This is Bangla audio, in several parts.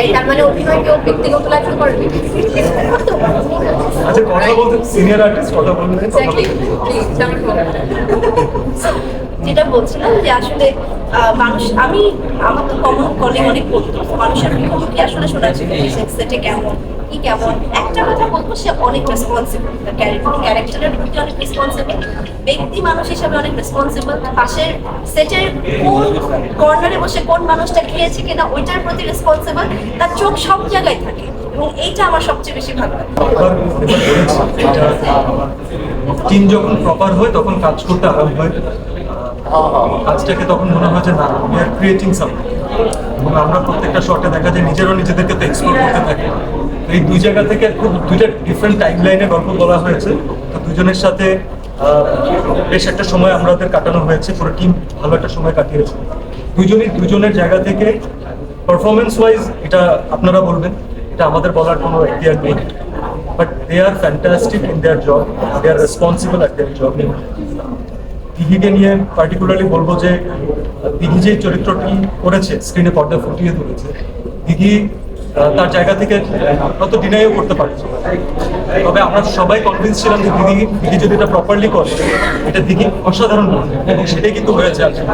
এই তার মানে অভিনয় কেউ ব্যক্তিগত লাইফে আচ্ছা কথা বলতে সিনিয়র আর্টিস্ট কথা বলবেন Exactly. Please, tell me more. যেটা বলছিলাম যে আসলে মানুষ আমি আমার তো কমন কলিগ অনেক করতো মানুষের মুখোমুখি আসলে শোনা সেটে কেমন কি কেমন? একটা কথা বলব, সে অনেক রেসপন্সিবল ক্যারেক্টারের প্রতি অনেক রেসপন্সিবল ব্যক্তি মানুষ হিসাবে অনেক রেসপন্সিবল পাশের সেটের কোন কর্নারে বসে কোন মানুষটা খেয়েছে কিনা, ওইটার প্রতি রেসপন্সিবল তার চোখ সব জায়গায় থাকে এবং এইটা আমার সবচেয়ে বেশি ভালো টিম যখন প্রপার হয়, তখন কাজ করতে আরাম হয়। কাজটাকে তখন মনে হয় যে, না আর ক্রিয়েটিং সামথিং এবং আমরা প্রত্যেকটা শটে দেখা যায়, নিজেরও নিজেদেরকে তো এক্সপ্লোর করতে থাকি। এই দুই জায়গা থেকে খুব দুইটা ডিফারেন্ট টাইম লাইনে গল্প বলা হয়েছে। তো দুজনের সাথে বেশ একটা সময় আমাদের কাটানো হয়েছে, পুরো টিম ভালো একটা সময় কাটিয়েছে। দুজনই, দুজনের জায়গা থেকে পারফরমেন্স ওয়াইজ এটা আপনারা বলবেন, এটা আমাদের বলার কোনো এখতিয়ার নেই। But they are fantastic in their job they are responsible at their job দিঘিকে নিয়ে পার্টিকুলারলি বলব যে দিঘি যে চরিত্রটি করেছে স্ক্রিনে পর্দা ফুটিয়ে তুলেছে দিঘি তার জায়গা থেকে হয়তো ডিনাইও করতে পারছে। তবে আমরা সবাই কনভিন্স ছিলাম যে দিঘি দিঘি যদি এটা প্রপারলি করে, এটা দিঘি অসাধারণ এবং সেটাই কিন্তু হয়েছে আজকে।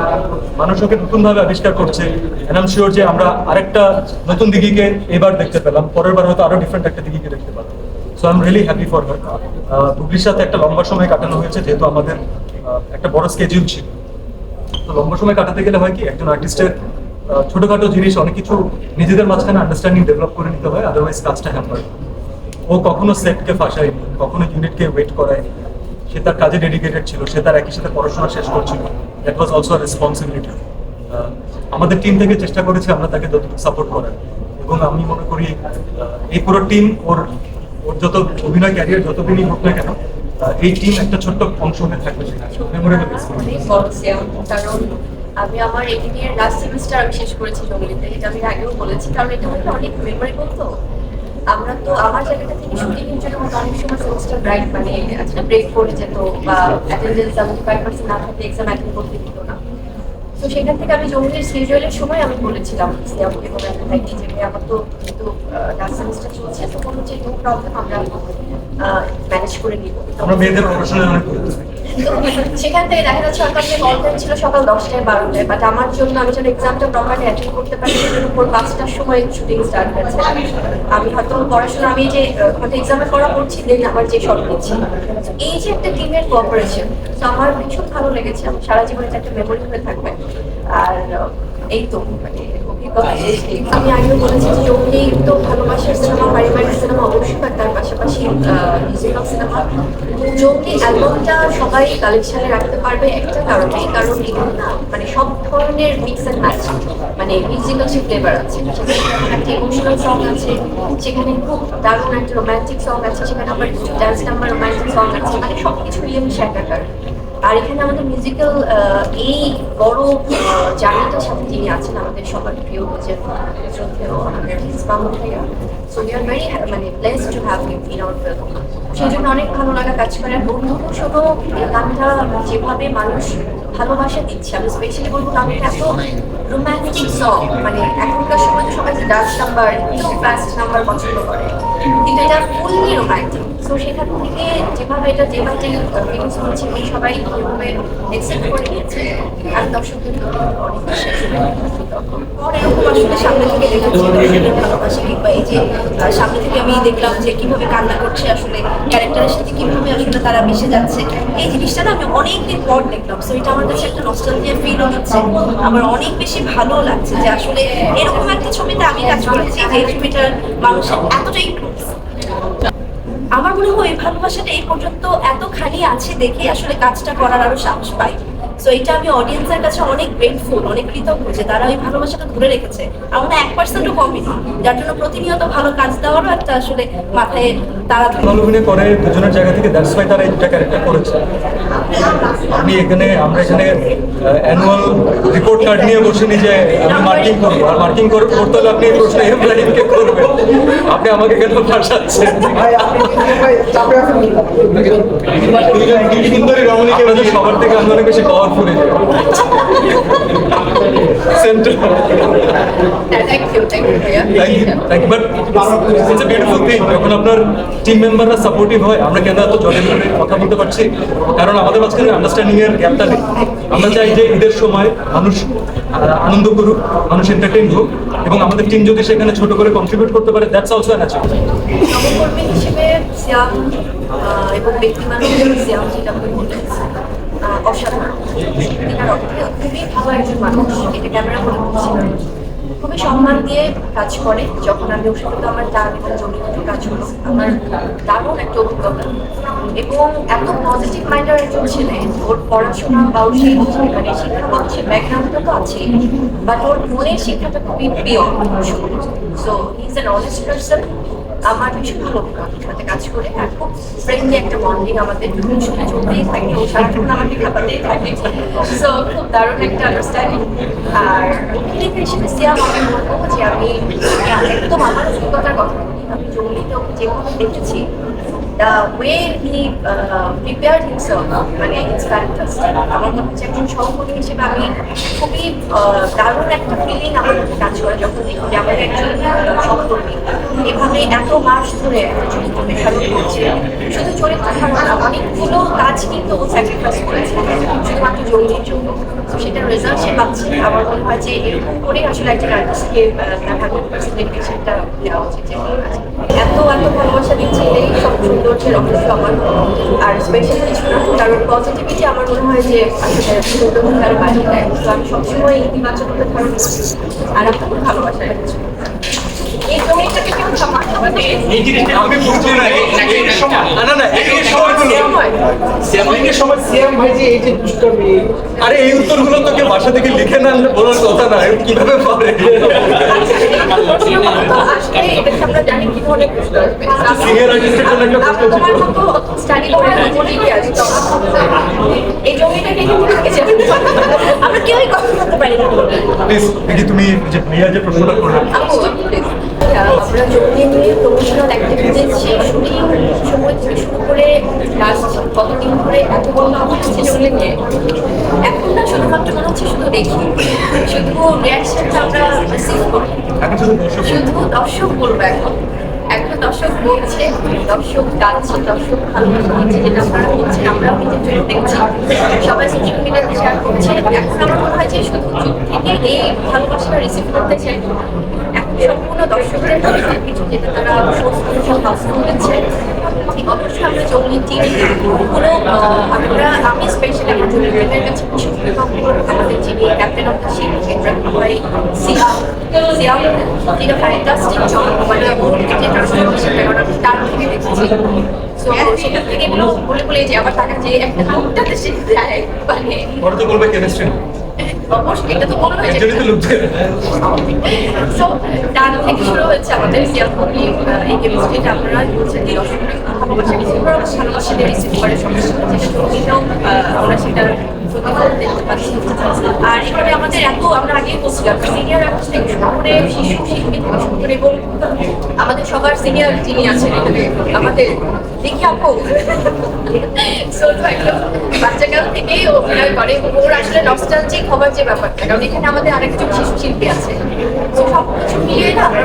মানুষ ওকে নতুনভাবে আবিষ্কার করছে। এনাম শিওর যে আমরা আরেকটা নতুন দিঘিকে এবার দেখতে পেলাম। পরের বার হয়তো আরও ডিফারেন্ট একটা দিঘিকে দেখতে পেলাম so I am really happy for her বুবলির সাথে একটা লম্বা সময় কাটানো হয়েছে, যেহেতু আমাদের একটা বড় স্কেজিউল ছিল। তো লম্বা সময় কাটাতে গেলে হয় কি, একজন আর্টিস্টের ছোটখাটো জিনিস, অনেক কিছু নিজেদের মাঝখানে আন্ডারস্ট্যান্ডিং ডেভেলপ করে নিতে হয় আদারওয়াইজ কাজটা হ্যাম্পার ও কখনো সেটকে ফাঁসায়নি, কখনো ইউনিটকে ওয়েট করায়নি। সে তার কাজে ডেডিকেটেড ছিল, সে তার একই সাথে পড়াশোনা শেষ করছিল। দ্যাট ওয়াজ অলসো রেসপন্সিবিলিটি আমাদের টিম থেকে চেষ্টা করেছি আমরা তাকে যতটুকু সাপোর্ট করার। এবং আমি মনে করি এই পুরো টিম ওর ওর যত অভিনয় ক্যারিয়ার যতদিনই হোক না কেন এই টিম একটা ছোট্ট অংশ হয়ে থাকবে মেমোরেবল আমি আমার এডিটিং লাস্ট সেমিস্টার আমি শেষ করেছি জঙ্গলিতে, এটা আমি আগেও বলেছি, কারণ এটা মধ্যে অনেক মেমোরেবল তো। আমরা তো, আমার জায়গাটা থেকে শুটিং এর মধ্যে অনেক সময় সেমিস্টার ব্রাইট মানে আজকে ব্রেক পড়ে যেত বা অ্যাটেন্ডেন্স আমাদের ফাইভ পার্সেন্ট না থাকলে এক্সাম অ্যাটেন্ড করতে দিত না। তো সেখান থেকে আমি জঙ্গলের সিরিয়ালের সময় আমি বলেছিলাম কোনো একটা ভাই যে আমার তো কিন্তু লাস্ট সেমিস্টার চলছে, তো কোনো যে নো প্রবলেম আমরা ম্যানেজ করে নিব। আমরা মেয়েদের অনেক সেখান থেকে দেখা যাচ্ছে হয়তো আমাদের কল টাইম সকাল দশটায়, বারোটায়। বাট আমার জন্য আমি যেন এক্সামটা প্রপারলি অ্যাটেন্ড করতে পারি সেজন্য ভোর পাঁচটার সময় শুটিং স্টার্ট হয়েছে। আমি হয়তো পড়াশোনা, আমি যে হয়তো এক্সামে পড়া করছি দেন আমার যে শর্ট দিচ্ছি। এই যে একটা টিমের কোঅপারেশন তো আমার ভীষণ ভালো লেগেছে। আমার সারা জীবনে একটা মেমোরি হয়ে থাকবে। আর এই তো মানে। আমি আগেও বলেছি যে জঙ্গলি তো ভালোবাসার সিনেমা, পারিবারিক সিনেমা অবশ্যই বা তার পাশাপাশি মিউজিক্যাল সিনেমা জঙ্গলি অ্যালবামটা সবাই কালেকশনে রাখতে পারবে একটা কারণে কারণ এখানে মানে সব ধরনের মিক্স অ্যান্ড ম্যাচ মানে মিউজিক্যাল যে ফ্লেভার আছে সেখানে একটা ইমোশনাল সং আছে সেখানে খুব দারুণ একটা রোমান্টিক সং আছে সেখানে আবার ডান্স নাম্বার রোমান্টিক সং আছে মানে সব কিছু মিলিয়ে মিশে একাকার আর এখানে আমাদের মিউজিক্যাল এই বড় জার্নিটার সাথে যিনি আছেন আমাদের সবার প্রিয় ভেরি মানে ব্লেসড টু হ্যাভ সেই জন্য অনেক ভালো লাগা কাজ করে। বন্ধু শোনো, এই গানটা যেভাবে মানুষ ভালোবাসা দিচ্ছে, আমি স্পেশালি বলব গানটা এত রোম্যান্টিক সং মানে এখনকার সময় তো সবাই ডান্স নাম্বার ফাস্ট নাম্বার পছন্দ করে। কিন্তু এটা ফুললি রোম্যান্টিক সো সেখান থেকে যেভাবে এটা যেভাবে ফিলিংস হচ্ছে, এবং সবাই যেভাবে অ্যাকসেপ্ট করে নিয়েছে, আর দর্শকদের এরকম আসলে সামনে থেকে সামনে থেকে আমি দেখলাম যে কীভাবে কান্না করছে আসলে ক্যারেক্টারের সাথে, কীভাবে আসলে তারা মিশে যাচ্ছে। এই জিনিসটা না আমি অনেকদিন পর দেখলাম। সো আমার কাছে একটা নস্টালজিয়া ফিলও হচ্ছে। আমার অনেক বেশি ভালো লাগছে যে আসলে এরকম একটা ছবিতে আমি কাজ করেছি যে ছবিটার মানুষের এতটাই আমার মনে হয় ভালোবাসাটা এই পর্যন্ত এতখানি আছে দেখে আসলে কাজটা করার আরও সাহস পাই। সো এটা আমি অডিয়েন্সের কাছে অনেক গ্রেটফুল অনেক কৃতজ্ঞ যে তারা ওই ভালোবাসাটা ধরে রেখেছে। আমার এক পার্সেন্টও কমই না। যার জন্য প্রতিনিয়ত ভালো কাজ দেওয়ারও একটা আসলে মাথায় তারা অভিনয় করে দুজনের জায়গা থেকে দ্যাটস ওয়াই তারা এই দুটা ক্যারেক্টার করেছে। আমি এখানে আমরা এখানে অ্যানুয়াল রিপোর্ট কার্ড নিয়ে বসিনি যে আমি মার্কিং করব। আর মার্কিং করতে হলে আপনি এই প্রশ্ন এমপ্লয়িংকে করবেন। আপনি আমাকে কেন ফাঁসাচ্ছেন? আপনাদের সবার থেকে আমি অনেক বেশি পাওয়ার thank you thank you but it's a beautiful thing যখন আপনার টিম মেম্বাররা সাপোর্টিভ হয় আমরা কেন এত জলে ধরে কথা বলতে পারছি? কারণ আমাদের মাঝখানে আন্ডারস্ট্যান্ডিং এর গ্যাপটা নেই। আমরা চাই যে ঈদের সময় মানুষ আনন্দ করুক মানুষ এন্টারটেইন হোক এবং আমাদের টিম যদি সেখানে ছোট করে কন্ট্রিবিউট করতে পারে দ্যাটস অলসো অ্যান সহকর্মী হিসেবে সিয়াম এবং ব্যক্তি মানুষ হিসেবে সিয়াম যেটা খুবই ভালো মানুষ। এটা ক্যামেরা খুবই সম্মান দিয়ে কাজ করে। যখন আমি ওর সাথে আমার এবং জমিগত কাজ হলো আমার দারুণ একটা অভিজ্ঞতা। এবং এত পজিটিভ মাইন্ডের একজন ছেলে, ওর পড়াশোনা বা ওর সেই মানে শিক্ষাগত সে ব্যাকগ্রাউন্ডটা তো আছে বাট ওর মনের শিক্ষাটা খুবই প্রিয় so he is an honest person আমার ভীষণ ভালো সাথে কাজ করে আর খুব ফ্রেন্ডলি একটা বন্ডিং আমাদের সাথে চলতেই থাকে। ও সারাক্ষণ আমাকে খাবাতেই থাকে। সো খুব দারুণ একটা আন্ডারস্ট্যান্ডিং আর অভিনেতা হিসেবে সিয়াম আমি বলব যে আমি একদম আমার অভিজ্ঞতার কথা আমি জঙ্গলিতে ওকে যেভাবে দেখেছি। The way he prepared himself মানে ইটস ফ্যান্টাস্টিক আমার মনে হচ্ছে একজন সহকর্মী হিসেবে আমি খুবই দারুণ একটা ফিলিং আমার মধ্যে কাজ করে যখন দেখি যে একজন সহকর্মী, এভাবে এত মাস ধরে একটা চরিত্র মেধাবী করছে। শুধু চরিত্র ধারণ অনেকগুলো কাজ কিন্তু ও স্যাক্রিফাইস করেছে, শুধুমাত্র জঙ্গলির জন্য। তো সেটার রেজাল্ট সে পাচ্ছে। আমার মনে হয় যে এরকম করে আসলে একজন আর্টিস্টকে হান্ড্রেড পার্সেন্ট ডেডিকেশনটা দেওয়া উচিত। এত এত ভালোবাসা দিচ্ছে এই সব সৌন্দর্যের রহস্য আমার আর স্পেশাল কিছু না, কারণ পজিটিভিটি আমার মনে হয় যে আসলে তার বাড়ি দেয় তো আমি সবসময় ইতিবাচকতা ধারণ করছি আর আপনার খুব ভালোবাসা রাখছি। এই জিনিসটা আমি বুঝছি না এই- না না না এই এই সময়গুলো সিয়ামের সময়। সিয়াম ভাই যে এই যে দুষ্টামি। আরে এই উত্তরগুলো তো কেউ বাসা থেকে লিখে না আনলে বলার কথা না কীভাবে পারে? Senior artist জন্য একটা প্রশ্ন ছিল। আমরা কেউই কথা বলতে পারি না। প্লিজ দেখি তুমি যে ভাইয়া যে প্রশ্নটা করলে আপু, please। আমরা জমিয়ে নিয়ে প্রমোশনাল অ্যাক্টিভিটিস সেই শুটিং সময় থেকে শুরু করে লাস্ট কতদিন ধরে এত বন্ধ হচ্ছে জমিয়ে নিয়ে। এখন না শুধুমাত্র মনে হচ্ছে শুধু দেখি। শুধু রিয়াকশনটা আমরা রিসিভ করি। শুধু দর্শক বলব। এখন। এখন দর্শক বলছে দর্শক গাচ্ছে দর্শক ভালোবাসা দিচ্ছে যেটা আপনারা বলছেন আমরাও নিজের চোখে দেখছি। সবাই সোশ্যাল মিডিয়াতে শেয়ার করছে। এখন আমার মনে হয় যে শুধু চোখ থেকে এই ভালোবাসাটা রিসিভ করতে চাই। সম্পূর্ণ দর্শকদের কিছু যেটা তারা দিচ্ছে অবশ্যই আমরা জঙ্গলি পুরো আহ, আমরা আমি স্পেশালি আমার জঙ্গলি কাছে আমাদের যিনি captain of the ship Ibrahim ভাই সিয়াম সিয়াম তিনি ফ্যান্টাস্টিক জব মানে ওর যে ট্রান্সফরমেশনটা তার থেকে দেখেছি। সো সেটা থেকে এগুলো বলে বলে যে আবার যে একটা সে দেয় মানে ওরা তো বলবে কেমিস্ট্রি অবশ্যই এটা তো মনে হয় সো ডান থেকে শুরু হয়েছে আমাদের এই কেমিস্ট্রিটা আপনারা হচ্ছে ভালোবাসা রিসিভ করে ভালোবাসা রিসিভ করে সমস্যা এটাও আমরা পাচ্ছি। আর এখানে আমাদের এত, আমরা আগে বলছিলাম সিনিয়র করে শিশু শিল্পী থেকে শুরু করে এবং আমাদের সবার সিনিয়র যিনি আছেন এখানে, আমাদের দেখি আপু। বাচ্চাকাল থেকেই অভিনয় করে ওর আসলে নস্টালজিক হবার যে ব্যাপারটা এখানে আমাদের আরেকজন শিশু শিল্পী আছে। তো সব কিছু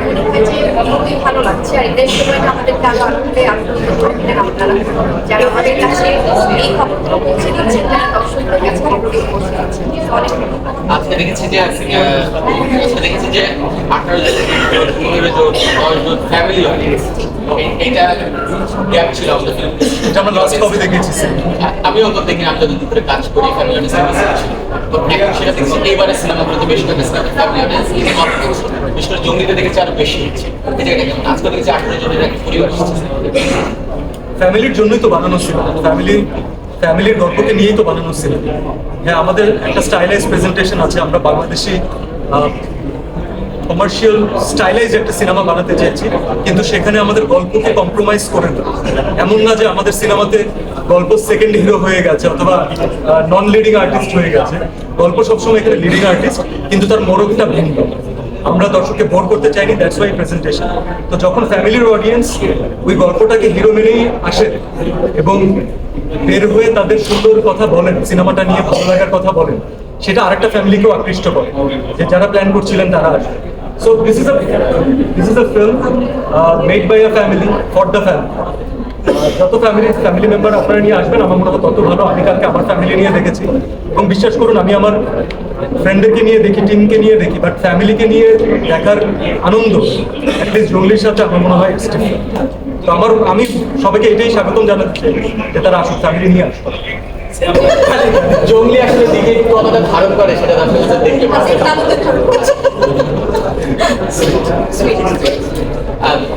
মনে হয় যে ভালো লাগছে, আর এদের আমাদেরকে আরও আনন্দে করবেন আপনারা যারা আমাদের কাছে এই খবরগুলো পৌঁছে দিচ্ছেন যারা দর্শকদের কাছে খবরগুলো পৌঁছে দিচ্ছেন অনেক আজকে দেখেছি যে আজকে দেখেছি যে আঠারো জন পনেরো জন দশ জন ফ্যামিলি এইটা গ্যাপ ছিল আমাদের এটা আমরা লাস্ট কবে দেখেছি আমিও তো দেখি আমি যতদিন ধরে কাজ করি ফ্যামিলি অডিয়েন্স তো এখন সেটা দেখছি এইবারে সিনেমাগুলোতে বেশ কয়েকটা সিনেমা ফ্যামিলি অডিয়েন্স বিশেষ করে জঙ্গিতে দেখেছি আরও বেশি হচ্ছে। এই জায়গাটা আজকে দেখেছি আঠারো জনের একটা পরিবার এসেছে ফ্যামিলির জন্যই তো বানানো ছিল। ফ্যামিলি ফ্যামিলির গল্পকে নিয়েই তো বানানো ছিল। হ্যাঁ আমাদের একটা স্টাইলাইজ প্রেজেন্টেশন আছে। আমরা বাংলাদেশি কমার্শিয়াল স্টাইলাইজ একটা সিনেমা বানাতে চেয়েছি। কিন্তু সেখানে আমাদের গল্পকে কম্প্রোমাইজ করে না। এমন না যে আমাদের সিনেমাতে গল্প সেকেন্ড হিরো হয়ে গেছে অথবা নন লিডিং আর্টিস্ট হয়ে গেছে। গল্প সবসময় এখানে লিডিং আর্টিস্ট কিন্তু তার মোড়কটা ভিন্ন। আমরা দর্শককে বোর করতে চাইনি দ্যাটস ওয়াই প্রেজেন্টেশন তো যখন ফ্যামিলির অডিয়েন্স ওই গল্পটাকে হিরো মেনেই আসে এবং বের হয়ে তাদের সুন্দর কথা বলেন, সিনেমাটা নিয়ে ভালো লাগার কথা বলেন, সেটা আরেকটা ফ্যামিলিকেও আকৃষ্ট করে, যে যারা প্ল্যান করছিলেন তারা আসবে। So this is a this is a film made by a family for the family যত ফ্যামিলি ফ্যামিলি মেম্বার আপনারা নিয়ে আসবেন আমার মনে হয় তত ভালো। আমি কালকে আমার ফ্যামিলি নিয়ে দেখেছি। এবং বিশ্বাস করুন আমি আমার ফ্রেন্ডদেরকে নিয়ে দেখি টিমকে নিয়ে দেখি বাট ফ্যামিলিকে নিয়ে দেখার আনন্দ অ্যাটলিস্ট জঙ্গলির সাথে আমার মনে হয়। তো আমার আমি সবাইকে এটাই স্বাগতম জানাতে চাই যে তারা আসুক ফ্যামিলি নিয়ে আসুক। জঙ্গলি আসলে দিকে ধারণ করে সেটা দেখতে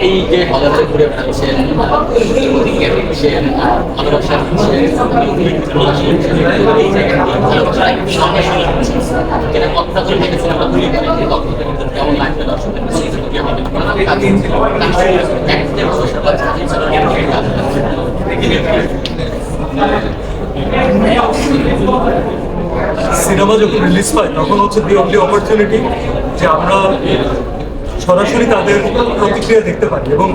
এই যে হলাতে ঘুরে বেড়াচ্ছেন সিনেমা যখন রিলিজ পায় তখন হচ্ছে দি অনলি অপরচুনিটি যে আমরা সরাসরি তাদের প্রতিক্রিয়া দেখতে পারি। এবং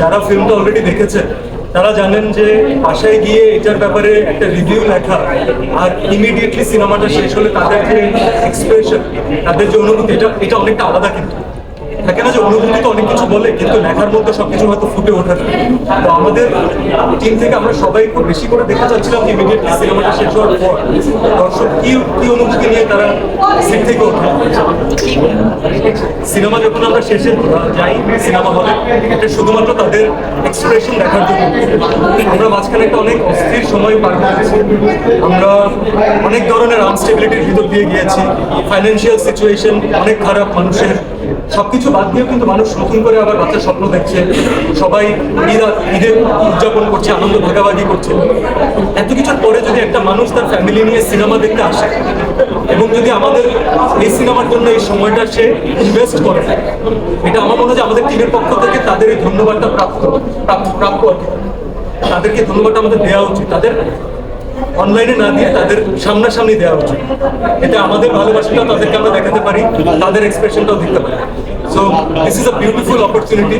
যারা ফিল্মটা অলরেডি দেখেছে, তারা জানেন যে বাসায় গিয়ে এটার ব্যাপারে একটা রিভিউ লেখা আর ইমিডিয়েটলি সিনেমাটা শেষ হলে তাদের যে এক্সপ্রেশন তাদের যে অনুভূতি, এটা এটা অনেকটা আলাদা কিন্তু। থাকে না যে অনুভূতি তো অনেক কিছু বলে, কিন্তু লেখার মধ্যে সবকিছু হয়তো ফুটে ওঠে না। তো আমাদের টিম থেকে আমরা সবাই খুব বেশি করে দেখতে চাচ্ছিলাম যে ইমিডিয়েটলি সিনেমাটা শেষ হওয়ার পর দর্শক কি কি অনুভূতি নিয়ে তারা সিট থেকে ওঠে। সিনেমা যখন আমরা শেষে যাই, সিনেমা হলে এটা শুধুমাত্র তাদের এক্সপ্রেশন দেখার জন্য। আমরা মাঝখানে একটা অনেক অস্থির সময় পার করেছি। আমরা অনেক ধরনের আনস্টেবিলিটির ভিতর দিয়ে গিয়েছি। ফাইন্যান্সিয়াল সিচুয়েশন অনেক খারাপ, মানুষের সবকিছু বাদ দিয়েও কিন্তু মানুষ নতুন করে আবার বাচ্চার স্বপ্ন দেখছে। সবাই ঈদ, ঈদের উদযাপন করছে, আনন্দ ভাগাভাগি করছে। এত কিছুর পরে যদি একটা মানুষ তার ফ্যামিলি নিয়ে সিনেমা দেখতে আসে এবং যদি আমাদের এই সিনেমার জন্য এই সময়টা সে ইনভেস্ট করে, এটা আমার মনে হয় আমাদের টিমের পক্ষ থেকে তাদের এই ধন্যবাদটা প্রাপ্ত প্রাপ্য আর। তাদেরকে ধন্যবাদটা আমাদের দেওয়া উচিত। তাদের অনলাইনে না দিয়ে তাদের সামনাসামনি দেওয়া উচিত। এতে আমাদের ভালোবাসাটা তাদেরকে আমরা দেখাতে পারি, তাদের এক্সপ্রেশনটাও দিতে পারি। So this is a beautiful opportunity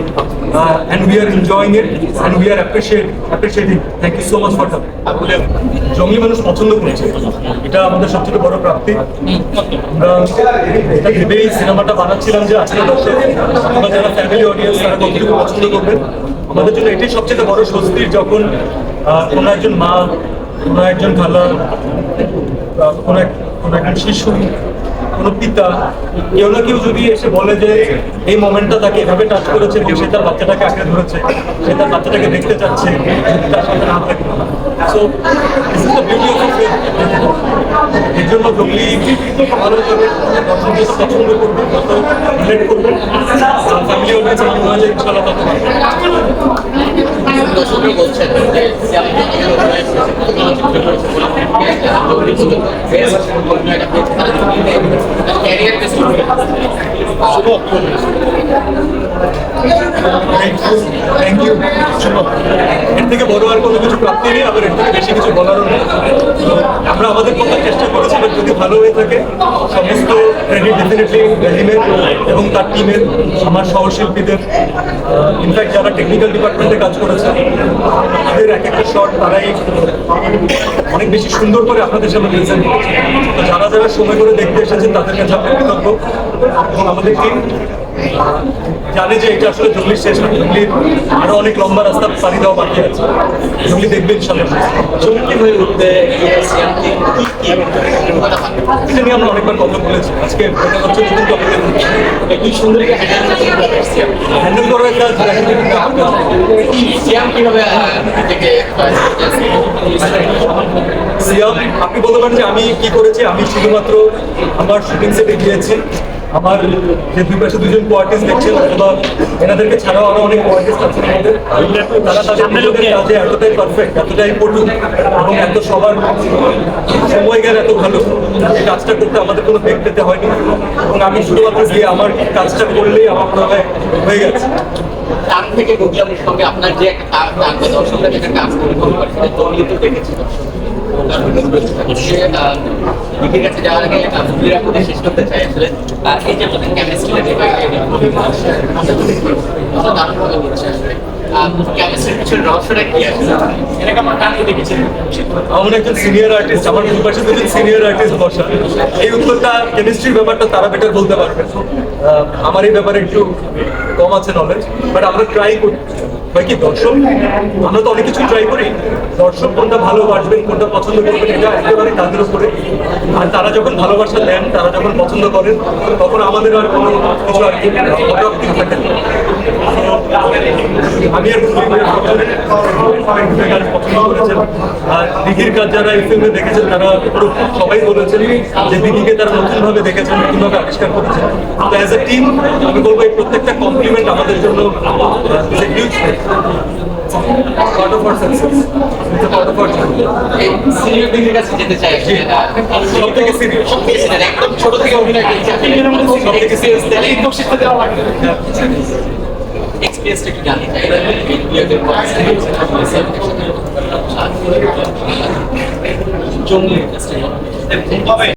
and we are enjoying it and we are thank you so much for Jongli মানুষ পছন্দ করেছে। এটা আমাদের সবচেয়ে বড় প্রাপ্তি। ভেবেই সিনেমাটা বানাচ্ছিলাম যে আজকে দর্শক আমরা যারা ফ্যামিলি অডিয়েন্স তারা কতটুকু পছন্দ করবেন? আমাদের জন্য এটাই সবচেয়ে বড় স্বস্তির যখন কোনো একজন মা কোনো একজন খালা কোনো এক কোনো একজন শিশু, কোনো পিতা, কেউ না কেউ যদি এসে বলে যে এই মোমেন্টটা তাকে এভাবে টাচ করেছে সে তার বাচ্চাটাকে আঁকড়ে ধরেছে, সে তার বাচ্চাটাকে দেখতে চাচ্ছে, তার সাথে না থাকে এর জন্য করবে তত করবে দর্শকরা বলছেন থ্যাংক ইউ এর থেকে বড় আর কোনো কিছু প্রাপ্তি নেই আবার এর থেকে বেশি কিছু বলারও নেই আমরা আমাদের পক্ষে চেষ্টা করেছি এবার যদি ভালো হয়ে থাকে সমস্ত ক্রেডিট ডেফিনেটলি রেজিমের এবং তার টিমের আমার সহশিল্পীদের ইনফ্যাক্ট যারা টেকনিক্যাল ডিপার্টমেন্টে কাজ করেছে তাদের এক একটা শট তারাই অনেক বেশি সুন্দর করে আপনাদের সামনে প্রেজেন্ট যারা যারা সময় করে দেখতে এসেছেন, তাদের কাছে আমরা কৃতজ্ঞ এবং আমাদের টিম জানে যে এটা আসলে জঙ্গলির শেষ না জঙ্গলির আরও অনেক লম্বা রাস্তা পাড়ি দেওয়া বাকি আছে। জঙ্গলি দেখবেন ইনশাল্লাহ জঙ্গলি হয়ে উঠতে? এটা নিয়ে আমরা অনেকবার কথা বলেছি। আজকে এটা হচ্ছে নতুন টপিকের দুই সুন্দরীকে হ্যান্ডেল করার একটা সিয়াম আপনি বলতে পারেন যে আমি কি করেছি? আমি শুধুমাত্র আমার শুটিং সেটে গিয়েছি। আমার যে দুই পাশে দুজন কোয়ার্টিস্ট দেখছেন অথবা এনাদেরকে ছাড়াও আরও অনেক কোয়ার্টিস্ট আছেন আমাদের তারা তাদের কাজে এতটাই পারফেক্ট এতটাই পটু এবং এত সবার সময় গেলে এত ভালো। এই কাজটা করতে আমাদের কোনো বেগ পেতে হয়নি। এবং আমি শুধুমাত্র গিয়ে আমার কাজটা করলেই আমার মনে হয় হয়ে গেছে। টান থেকে গুগলামের সঙ্গে আপনার যে একটা টান টান দর্শকরা যেটা কাজ করে সেটা তো দেখেছি দর্শক একজন সিনিয়র আর্টিস্ট আমার সিনিয়র আর্টিস্ট এই উত্তরটা কেমিস্ট্রির ব্যাপারটা তারা বেটার বলতে পারবে। আমার এই ব্যাপারে একটু কম আছে নলেজ বাট আমরা ট্রাই করি কি দর্শক? আমরা তো অনেক কিছু ট্রাই করি। দর্শক কোনটা ভালোবাসবেন কোনটা পছন্দ করবেন এটা একেবারে তাদের উপরে। আর তারা যখন ভালোবাসা দেন, তারা যখন পছন্দ করেন, তখন আমাদের আর কোনো কিছু আর কি থাকে না। আমি দিঘির কাজ যারা এই ফিল্মে দেখেছেন, তারা সবাই বলেছেন যে দিঘিকে তারা নতুন ভাবে দেখেছেন নতুন ভাবে আবিষ্কার করেছেন। তো অ্যাজ এ টিম আমি বলব এই প্রত্যেকটা কমপ্লিমেন্ট আমাদের জন্য ছোট থেকে অভিনয় এক্সপিরিয়েন্সটা একটু জানতে চাই বিয়েদের পর জঙ্গি ইন্ডাস্ট্রি